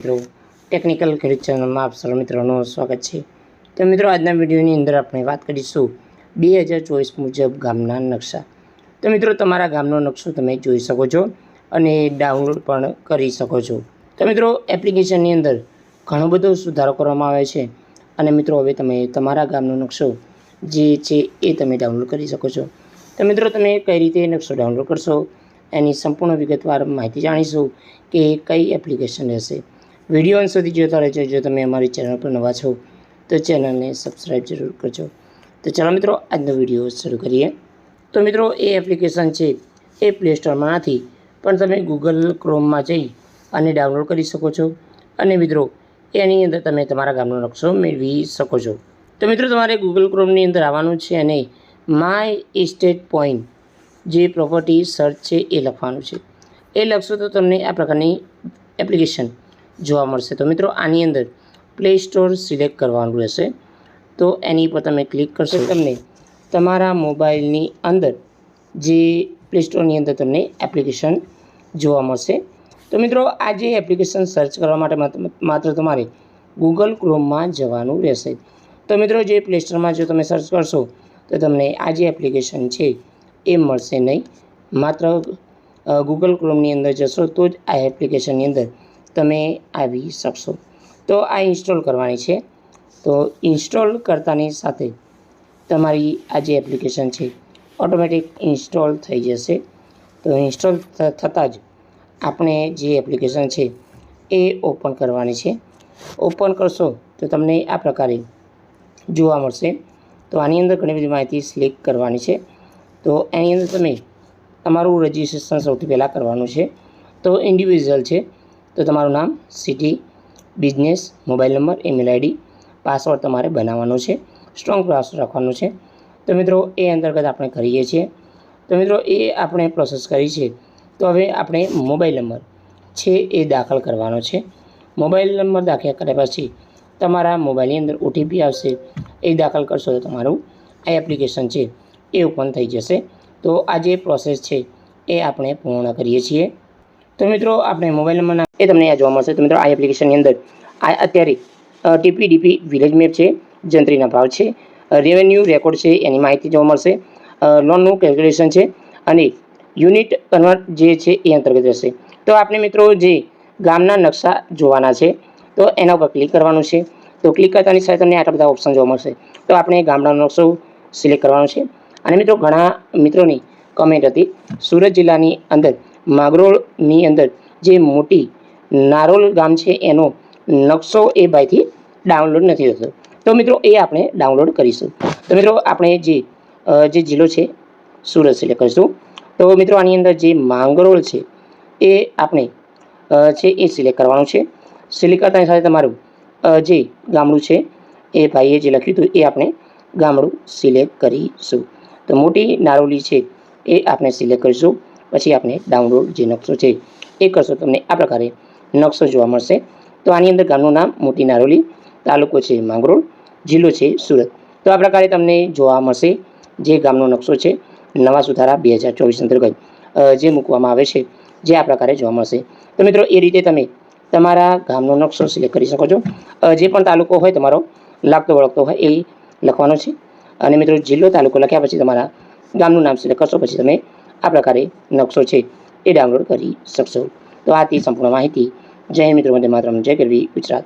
મિત્રો ટેકનિકલ ખેડૂત ચેનલમાં આપ સર્વ મિત્રોનું સ્વાગત છે. તો મિત્રો, આજના વિડીયોની અંદર આપણે વાત કરીશું બે હજાર ચોવીસ મુજબ ગામના નકશા. તો મિત્રો, તમારા ગામનો નકશો તમે જોઈ શકો છો અને ડાઉનલોડ પણ કરી શકો છો. તો મિત્રો, એપ્લિકેશનની અંદર ઘણો બધો સુધારો કરવામાં આવે છે અને મિત્રો, હવે તમે તમારા ગામનો નકશો જે છે એ તમે ડાઉનલોડ કરી શકો છો. તો મિત્રો, તમે કઈ રીતે નકશો ડાઉનલોડ કરશો એની સંપૂર્ણ વિગતવાર માહિતી જાણીશું કે કઈ એપ્લિકેશન રહેશે. વીડિયો અંત સુધી જોતા રહેજો. જો તમે અમારી ચેનલ પર નવા છો, તો ચેનલને સબસ્ક્રાઈબ જરૂર કરજો. તો ચાલો મિત્રો, આજનો વીડિયો શરૂ કરીએ. તો મિત્રો, એ એપ્લિકેશન છે એ પ્લે સ્ટોરમાં નથી પણ તમે ગૂગલ ક્રોમમાં જઈ અને ડાઉનલોડ કરી શકો છો. અને મિત્રો, એની અંદર તમે તમારા ગામનો નકશો મેળવી શકો છો. તો મિત્રો, તમારે ગૂગલ ક્રોમની અંદર આવવાનું છે અને માય ઇસ્ટેટ પોઈન્ટ જે પ્રોપર્ટી સર્ચ છે એ લખવાનું છે. એ લખશો તો તમને આ પ્રકારની એપ્લિકેશન જોવા મળશે. તો મિત્રો, આની અંદર પ્લે સ્ટોર સિલેક્ટ કરવાનું રહેશે. તો એની પર તમે ક્લિક કરશો તમને તમારા મોબાઈલની અંદર જે પ્લે સ્ટોરની અંદર તમને એપ્લિકેશન જોવા મળશે. તો મિત્રો, આ જે એપ્લિકેશન સર્ચ કરવા માટે માત્ર- તમારે ગૂગલ ક્રોમમાં જવાનું રહેશે. તો મિત્રો, જે પ્લે સ્ટોરમાં જો તમે સર્ચ કરશો, તો તમને આ જે એપ્લિકેશન છે, એ મળશે નહીં. માત્ર ગૂગલ ક્રોમની અંદર જશો તો જ આ એપ્લિકેશનની અંદર તમે આવી શકશો. તો આ ઇન્સ્ટોલ કરવાની છે. તો ઇન્સ્ટોલ કરતાની સાથે તમારી આ જે એપ્લિકેશન છે, ઓટોમેટિક ઇન્સ્ટોલ થઈ જશે. તો ઇન્સ્ટોલ થતાં જ આપણે જે એપ્લિકેશન છે, એ ઓપન કરવાની છે. ઓપન કરશો તો તમને આ પ્રકારે જોવા મળશે. તો આની અંદર ઘણી બધી માહિતી સિલેક્ટ કરવાની છે. તો એની અંદર તમે તમારું રજિસ્ટ્રેશન સૌથી પહેલાં કરવાનું છે. તો ઇન્ડિવિઝ્યુઅલ છે. તો તમારું નામ city business mobile number email ID password તમારે બનાવવાનો છે સ્ટ્રોંગ પાસવર્ડ રાખવાનો છે. તો મિત્રો, એ અંતર્ગત આપણે કરીએ છીએ. તો મિત્રો, એ આપણે પ્રોસેસ કરી છે. તો હવે આપણે મોબાઈલ નંબર છે એ દાખલ કરવાનો છે. મોબાઈલ નંબર દાખલ કર્યા પછી તમારા મોબાઈલની અંદર ઓટીપી આવશે. એ દાખલ કરશો તો તમારું આ એપ્લિકેશન છે એ ઓપન થઈ જશે. તો આ જે પ્રોસેસ છે એ આપણે પૂર્ણ કરીએ છીએ. તો મિત્રો, આપણે મોબાઈલ નંબરના એ તમને આ જોવા મળશે. તો મિત્રો, આ એપ્લિકેશનની અંદર આ અત્યારે ટીપી ડીપી વિલેજ મેપ છે, જંત્રીના ભાવ છે રેવન્યુ રેકોર્ડ છે, એની માહિતી જોવા મળશે લોનનું કેલ્ક્યુલેશન છે, અને યુનિટ કન્વર્ટ જે છે એ અંતર્ગત રહેશે. તો આપણે મિત્રો, જે ગામના નકશા જોવાના છે, તો એના ઉપર ક્લિક કરવાનું છે. તો ક્લિક કરતાની સાથે તમને આટલા બધા ઓપ્શન જોવા મળશે. તો આપણે ગામડાનો નકશો સિલેક્ટ કરવાનો છે. અને મિત્રો, ઘણા મિત્રોની કમેન્ટ હતી, સુરત જિલ્લાની અંદર માગરોળની અંદર જે મોટી નારોલ ગામ છે, એનો નકશો એ ભાઈથી ડાઉનલોડ નથી થતો. તો મિત્રો, એ આપણે ડાઉનલોડ કરીશું. તો મિત્રો, આપણે જે જે જિલ્લો છે, સુરત સિલેક્ટ કરીશું. તો મિત્રો, આની અંદર જે માંગરોળ છે, એ આપણે છે, એ સિલેક્ટ કરવાનું છે. સિલેક્ટ કરતાની સાથે તમારું જે ગામડું છે, એ ભાઈએ જે લખ્યું હતું, એ આપણે ગામડું સિલેક્ટ કરીશું. તો મોટી નારોલી છે, એ આપણે સિલેક્ટ કરીશું. પછી આપણે ડાઉનલોડ જે નકશો છે, એ કરશો તમને આ પ્રકારે નકશો જોવા મળશે. તો આની અંદર ગામનું નામ મોટી નારોલી, તાલુકો છે માંગરોળ, જિલ્લો છે સુરત. તો આ પ્રકારે તમને જોવા મળશે જે ગામનો નકશો છે, નવા સુધારા બે હજાર ચોવીસ અંતર્ગત જે મૂકવામાં આવે છે, જે આ પ્રકારે જોવા મળશે. તો મિત્રો, એ રીતે તમે તમારા ગામનો નકશો સિલેક્ટ કરી શકો છો. જે પણ તાલુકો હોય તમારો, લાગતો વળગતો હોય એ લખવાનો છે. અને મિત્રો, જિલ્લો તાલુકો લખ્યા પછી તમારા ગામનું નામ સિલેક્ટ કરશો, પછી તમે આ પ્રકારે નકશો છે. એ ડાઉનલોડ કરી શકશો. તો આથી સંપૂર્ણ માહિતી. જય મિત્રો માટે માત્ર જય કરવી ગુજરાત.